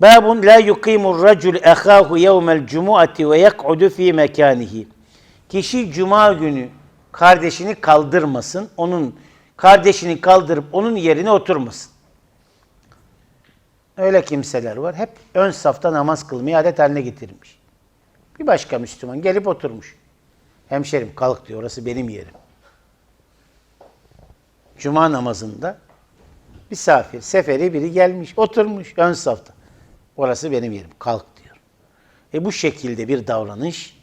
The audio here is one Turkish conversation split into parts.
Babun la yuqimur racul ahahu yevmel cumuati ve yek'udu fi mekanihi. Kişi cuma günü kardeşini kaldırmasın. Onun kardeşini kaldırıp onun yerine oturmasın. Öyle kimseler var. Hep ön safta namaz kılmayı adet haline getirmiş. Bir başka Müslüman gelip oturmuş. Hemşerim kalk diyor orası benim yerim. Cuma namazında misafir, seferi biri gelmiş, oturmuş ön safta. Orası benim yerim. Kalk diyor. E bu şekilde bir davranış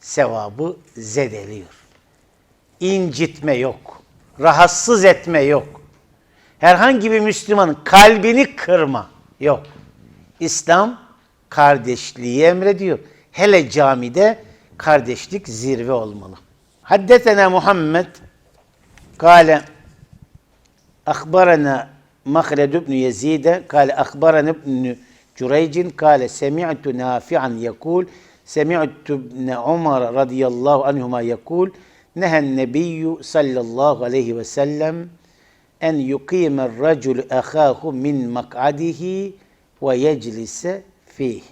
sevabı zedeliyor. İncitme yok. Rahatsız etme yok. Herhangi bir Müslümanın kalbini kırma yok. İslam kardeşliği emrediyor. Hele camide kardeşlik zirve olmalı. Haddetena Muhammed kale akbarana Mahled ibn Yezide kale akbarana ibn Cüreycin kâle semi'tu nafi'an yekûl semi'tu ibne Umar radıyallahu anhuma yekûl nehen nebiyyü sallallahu aleyhi ve sellem en yukîmer racul ehâhu min mak'adihi ve yeclise fih.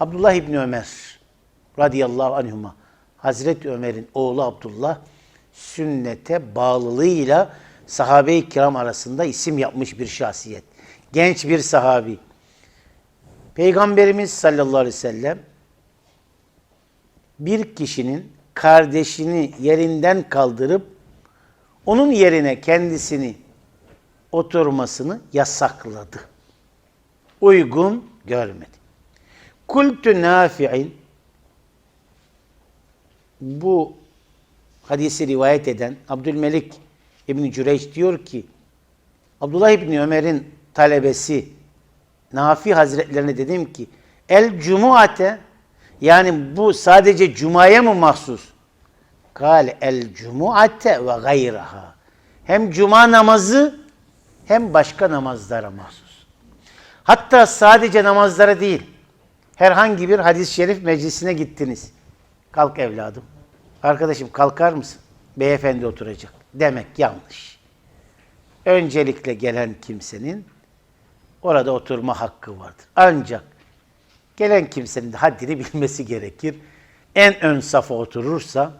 Abdullah İbni Ömer radıyallahu anhuma Hazreti Ömer'in oğlu Abdullah sünnete bağlılığıyla sahabe-i kiram arasında isim yapmış bir şahsiyet. Genç bir sahabi. Peygamberimiz sallallahu aleyhi ve sellem bir kişinin kardeşini yerinden kaldırıp onun yerine kendisini oturmasını yasakladı. Uygun görmedi. Kultu nafi'in bu hadisi rivayet eden Abdülmelik İbn Cüreyç diyor ki Abdullah İbni Ömer'in talebesi Nafi Hazretlerine dedim ki el cumuate yani bu sadece cumaya mı mahsus? Kale el cumuate ve gayraha. Hem cuma namazı hem başka namazlara mahsus. Hatta sadece namazlara değil. Herhangi bir hadis-i şerif meclisine gittiniz. Kalk evladım. Arkadaşım kalkar mısın? Beyefendi oturacak. Demek yanlış. Öncelikle gelen kimsenin orada oturma hakkı vardır. Ancak gelen kimsenin de haddini bilmesi gerekir. En ön safa oturursa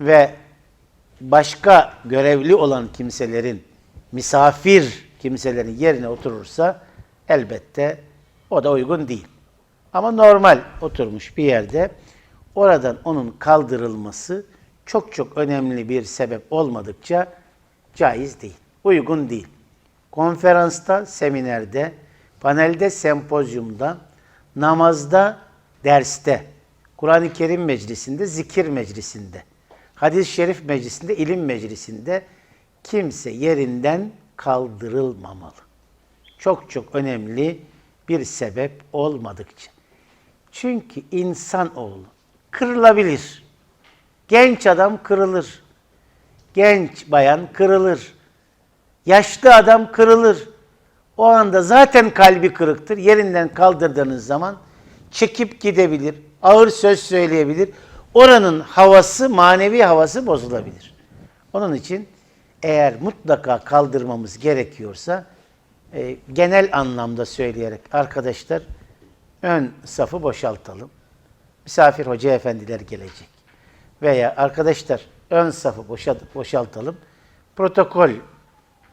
ve başka görevli olan kimselerin, misafir kimselerin yerine oturursa elbette o da uygun değil. Ama normal oturmuş bir yerde oradan onun kaldırılması çok çok önemli bir sebep olmadıkça caiz değil, uygun değil. Konferansta, seminerde, panelde, sempozyumda, namazda, derste, Kur'an-ı Kerim meclisinde, zikir meclisinde, hadis-i şerif meclisinde, ilim meclisinde kimse yerinden kaldırılmamalı. Çok çok önemli bir sebep olmadıkça. Çünkü insan oğlu kırılabilir. Genç adam kırılır. Genç bayan kırılır. Yaşlı adam kırılır. O anda zaten kalbi kırıktır. Yerinden kaldırdığınız zaman çekip gidebilir. Ağır söz söyleyebilir. Oranın havası, manevi havası bozulabilir. Onun için eğer mutlaka kaldırmamız gerekiyorsa e, genel anlamda söyleyerek arkadaşlar ön safı boşaltalım. Misafir hoca efendiler gelecek. Veya arkadaşlar ön safı boşalt- boşaltalım. Protokol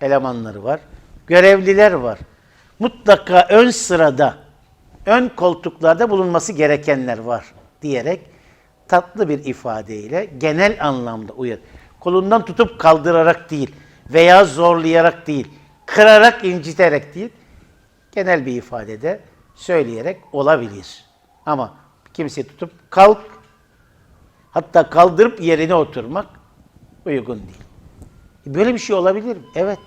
elemanları var. Görevliler var. Mutlaka ön sırada, ön koltuklarda bulunması gerekenler var diyerek tatlı bir ifadeyle genel anlamda uyar. Kolundan tutup kaldırarak değil veya zorlayarak değil, kırarak inciterek değil, genel bir ifadede söyleyerek olabilir. Ama kimseyi tutup kalk, hatta kaldırıp yerine oturmak uygun değil. Böyle bir şey olabilir mi? Evet.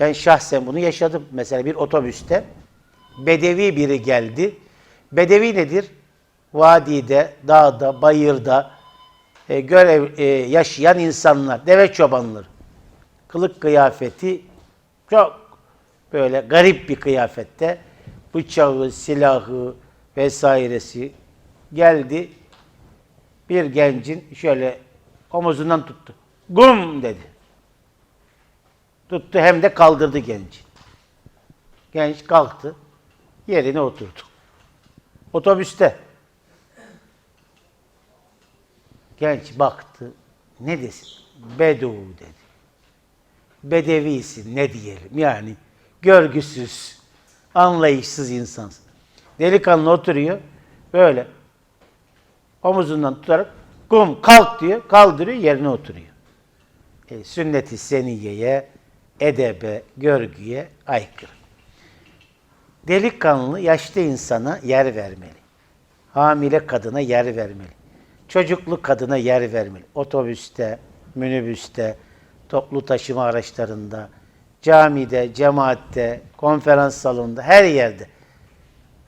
Ben şahsen bunu yaşadım. Mesela bir otobüste bedevi biri geldi. Bedevi nedir? Vadide, dağda, bayırda e, görev e, yaşayan insanlar, deve çobanları. Kılık kıyafeti çok böyle garip bir kıyafette. Bıçağı, silahı vesairesi geldi. Bir gencin şöyle omuzundan tuttu. Gum dedi. Tuttu hem de kaldırdı genci. Genç kalktı. Yerine oturdu. Otobüste. Genç baktı. Ne desin? Bedu dedi. Bedevisin ne diyelim yani. Görgüsüz, anlayışsız insansın. Delikanlı oturuyor. Böyle omuzundan tutarak kum kalk diyor. Kaldırıyor yerine oturuyor. E, sünnet-i seniyeye, edebe, görgüye aykırı. Delikanlı yaşlı insana yer vermeli. Hamile kadına yer vermeli. Çocuklu kadına yer vermeli. Otobüste, minibüste, toplu taşıma araçlarında, camide, cemaatte, konferans salonunda, her yerde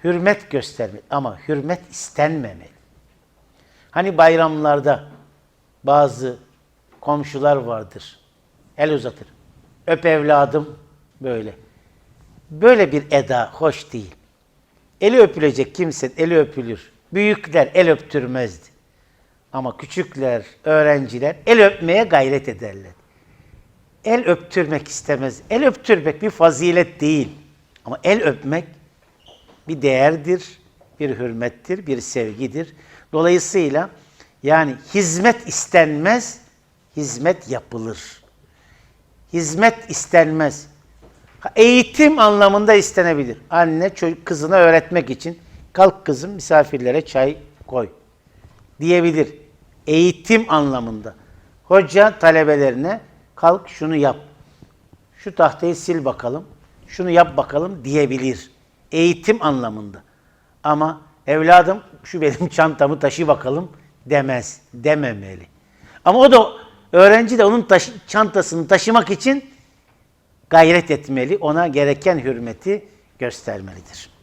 hürmet göstermeli ama hürmet istenmemeli. Hani bayramlarda bazı komşular vardır. El uzatır. Öp evladım böyle. Böyle bir eda hoş değil. Eli öpülecek kimse eli öpülür. Büyükler el öptürmezdi. Ama küçükler, öğrenciler el öpmeye gayret ederler. El öptürmek istemez. El öptürmek bir fazilet değil. Ama el öpmek bir değerdir, bir hürmettir, bir sevgidir. Dolayısıyla yani hizmet istenmez, hizmet yapılır. Hizmet istenmez. Eğitim anlamında istenebilir. Anne çocuk kızına öğretmek için kalk kızım misafirlere çay koy diyebilir. Eğitim anlamında. Hoca talebelerine kalk şunu yap. Şu tahtayı sil bakalım. Şunu yap bakalım diyebilir. Eğitim anlamında. Ama evladım şu benim çantamı taşı bakalım demez. Dememeli. Ama o da öğrenci de onun taşı- çantasını taşımak için gayret etmeli. Ona gereken hürmeti göstermelidir.